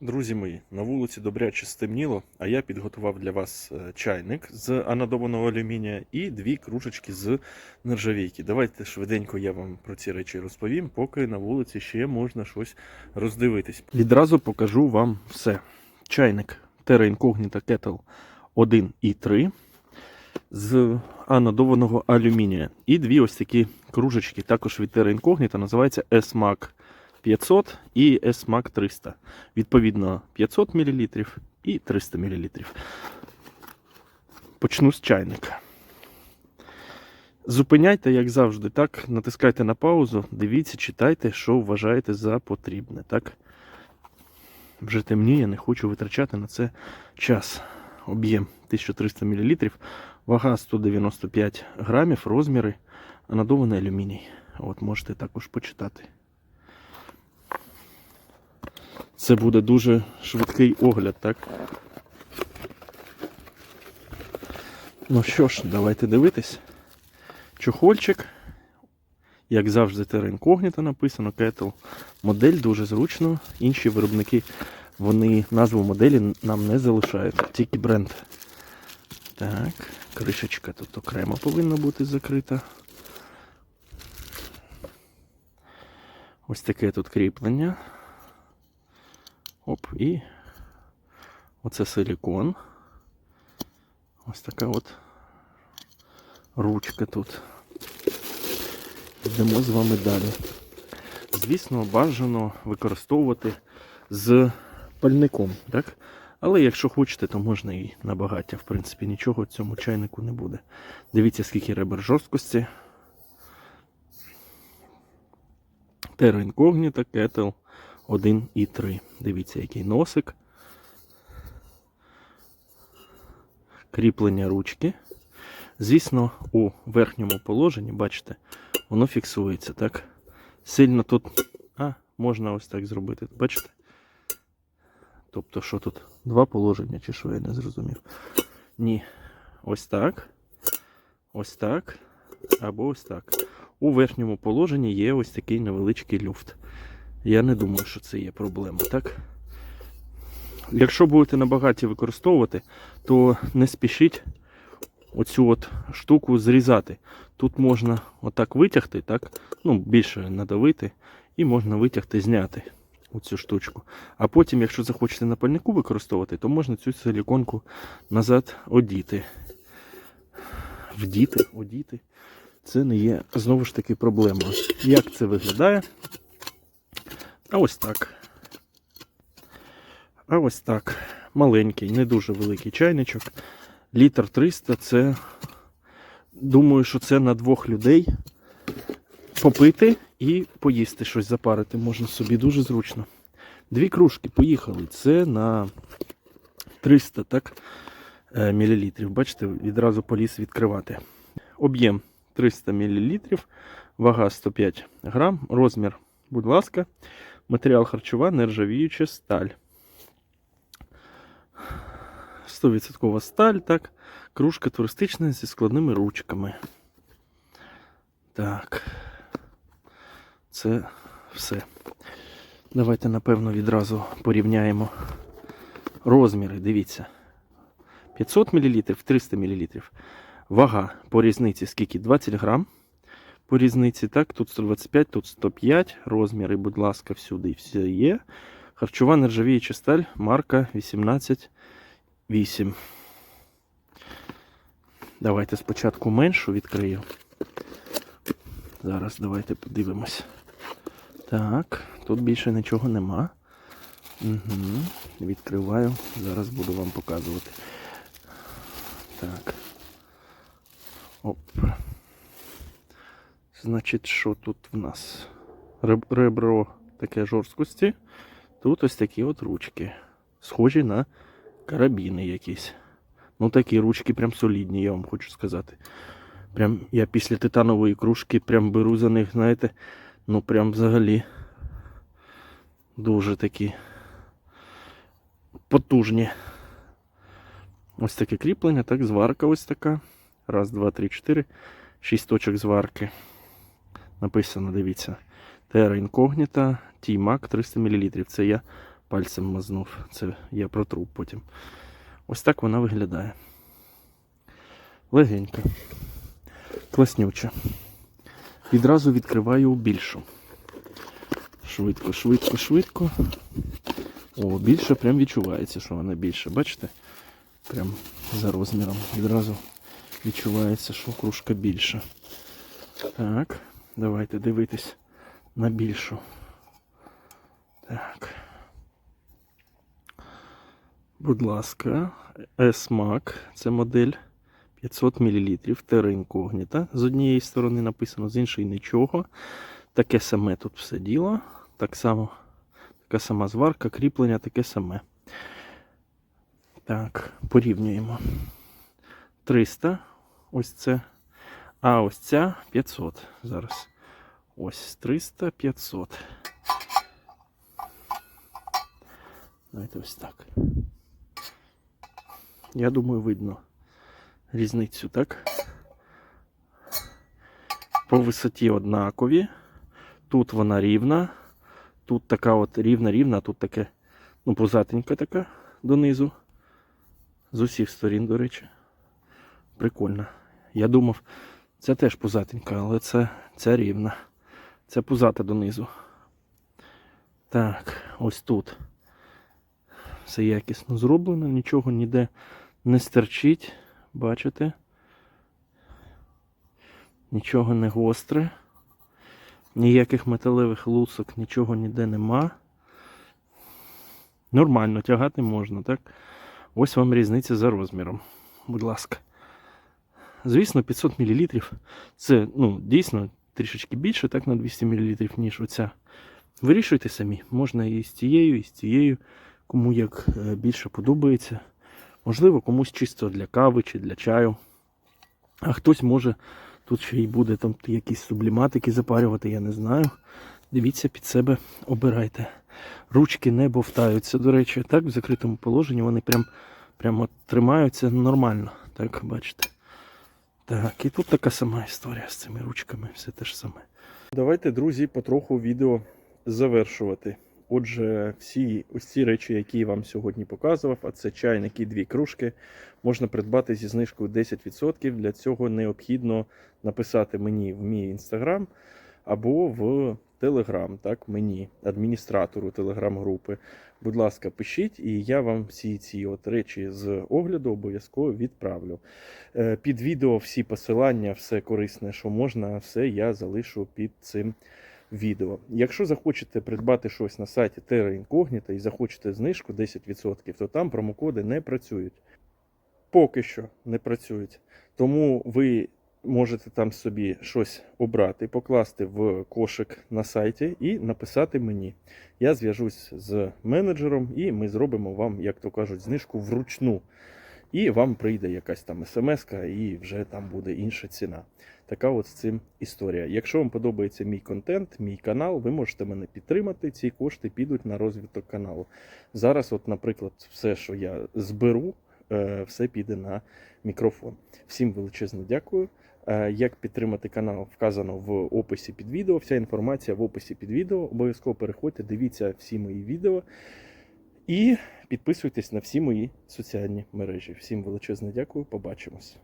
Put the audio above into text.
Друзі мої, на вулиці добряче стемніло, а я підготував для вас е, чайник з анодованого алюмінія і дві кружечки з нержавійки. Давайте швиденько я вам про ці речі розповім, поки на вулиці ще можна щось роздивитись. Відразу покажу вам все. Чайник Terra Incognita Kettle 1 і 3 з анодованого алюмінія. І дві ось такі кружечки, також від Terra Incognita, називається S-Mac 500 і S-Mac 300. Відповідно, 500 мл і 300 мл. Почну з чайника. Зупиняйте, як завжди, так, натискайте на паузу, дивіться, читайте, що вважаєте за потрібне. Так? Вже темніє, не хочу витрачати на це час. Об'єм 1300 мл, вага 195 грамів, розміри, анодований алюміній. От можете також почитати. Це буде дуже швидкий огляд, так? Ну що ж, давайте дивитись. Чохольчик. Як завжди, Incognita написано, Kettle. Модель дуже зручно. Інші виробники, вони назву моделі нам не залишають, тільки бренд. Так, кришечка тут окремо повинна бути закрита. Ось таке тут кріплення. Оп, і оце силікон. Ось така от ручка тут. Йдемо з вами далі. Звісно, бажано використовувати з пальником, так? Але якщо хочете, то можна і на багаття. В принципі, нічого цьому чайнику не буде. Дивіться, скільки ребер жорсткості. Terra Incognita Kettle 1 і 3. Дивіться, який носик. Кріплення ручки. Звісно, у верхньому положенні, бачите, воно фіксується, так? Сильно тут. А, можна ось так зробити. Бачите? Тобто, що тут? Два положення, чи що я не зрозумів. Ні. Ось так. Ось так. Або ось так. У верхньому положенні є ось такий невеличкий люфт. Я не думаю, що це є проблема, так? Якщо будете на багаті використовувати, то не спішіть оцю от штуку зрізати. Тут можна отак витягти, так? Ну, більше надавити, і можна витягти, зняти оцю штучку. А потім, якщо захочете на пальнику використовувати, то можна цю силіконку назад одіти. Вдіти, одіти. Це не є знову ж таки проблемою. Як це виглядає? А ось так. А ось так. Маленький, не дуже великий чайничок. Літр 300 це. Думаю, що це на двох людей попити і поїсти щось запарити можна собі дуже зручно. Дві кружки поїхали. Це на 300 так, е, мл. Бачите, відразу поліз відкривати. Об'єм 300 мл, вага 105 грам, розмір, будь ласка, матеріал харчова, нержавіюча сталь. 100% сталь, так. Кружка туристична зі складними ручками. Так. Це все. Давайте, напевно, відразу порівняємо розміри. Дивіться. 500 мл, 300 мл. Вага по різниці скільки? 20 грам. По різниці, так, тут 125, тут 105. Розміри, будь ласка, всюди все є. Харчова нержавіюча сталь, марка 188. Давайте спочатку меншу відкрию. Зараз давайте подивимось. Так, тут більше нічого нема. Угу. Відкриваю. Зараз буду вам показувати. Так. Оп. Значить, що тут в нас? Ребро таке жорсткості. Тут ось такі от ручки. Схожі на карабіни якісь. Ну, такі ручки прям солідні, я вам хочу сказати. Прям я після титанової кружки прям беру за них, знаєте, ну прям взагалі дуже такі потужні. Ось таке кріплення, так, зварка ось така. Раз, два, три, чотири. Шість точок зварки. Написано, дивіться. Terra Incognita T-Mac 300 мл. Це я пальцем мазнув. Це я протру потім. Ось так вона виглядає. Легенька. Класнюча. Відразу відкриваю більшу. Швидко, швидко, швидко. О, більше прям відчувається, що вона більше. Бачите? Прям за розміром. Відразу відчувається, що кружка більша. Так, давайте дивитись на більшу. Так. Будь ласка, S-Mac, це модель 500 мл Terra Incognita. З однієї сторони написано, з іншої нічого. Таке саме тут все діло. Так само, така сама зварка, кріплення таке саме. Так, порівнюємо. 300. Ось це. А ось ця 500. Зараз. Ось 300, 500. Давайте ось так. Я думаю, видно різницю, так? По висоті однакові. Тут вона рівна. Тут така от рівна-рівна, тут таке, ну, позатенька така донизу. З усіх сторін, до речі. Прикольно. Я думав, це теж пузатенька, але це, це рівна. Це пузата донизу. Так, ось тут. Все якісно зроблено, нічого ніде не стерчить. Бачите? Нічого не гостре. Ніяких металевих лусок, нічого ніде нема. Нормально тягати можна, так? Ось вам різниця за розміром. Будь ласка. Звісно, 500 мл це ну, дійсно трішечки більше, так, на 200 мл, ніж оця. Вирішуйте самі. Можна і з тією, і з тією, кому як е, більше подобається. Можливо, комусь чисто для кави чи для чаю. А хтось може тут ще й буде там якісь субліматики запарювати, я не знаю. Дивіться під себе, обирайте. Ручки не бовтаються, до речі, так, в закритому положенні вони прям, прямо тримаються нормально. Так, бачите. Так, і тут така сама історія з цими ручками, все те ж саме. Давайте, друзі, потроху відео завершувати. Отже, всі ось ці речі, які я вам сьогодні показував, а це чайник і дві кружки, можна придбати зі знижкою 10%. Для цього необхідно написати мені в мій інстаграм або в Телеграм, так, мені, адміністратору телеграм-групи. Будь ласка, пишіть, і я вам всі ці от речі з огляду обов'язково відправлю. Е, Під відео всі посилання, все корисне, що можна, все я залишу під цим відео. Якщо захочете придбати щось на сайті Terra Incognita і захочете знижку 10%, то там промокоди не працюють. Поки що не працюють. Тому ви можете там собі щось обрати, покласти в кошик на сайті і написати мені. Я зв'яжусь з менеджером, і ми зробимо вам, як то кажуть, знижку вручну. І вам прийде якась там смс і вже там буде інша ціна. Така от з цим історія. Якщо вам подобається мій контент, мій канал, ви можете мене підтримати. Ці кошти підуть на розвиток каналу. Зараз, от, наприклад, все, що я зберу, е, все піде на мікрофон. Всім величезно дякую. Е, Як підтримати канал, вказано в описі під відео. Вся інформація в описі під відео. Обов'язково переходьте, дивіться всі мої відео і підписуйтесь на всі мої соціальні мережі. Всім величезне дякую. Побачимось.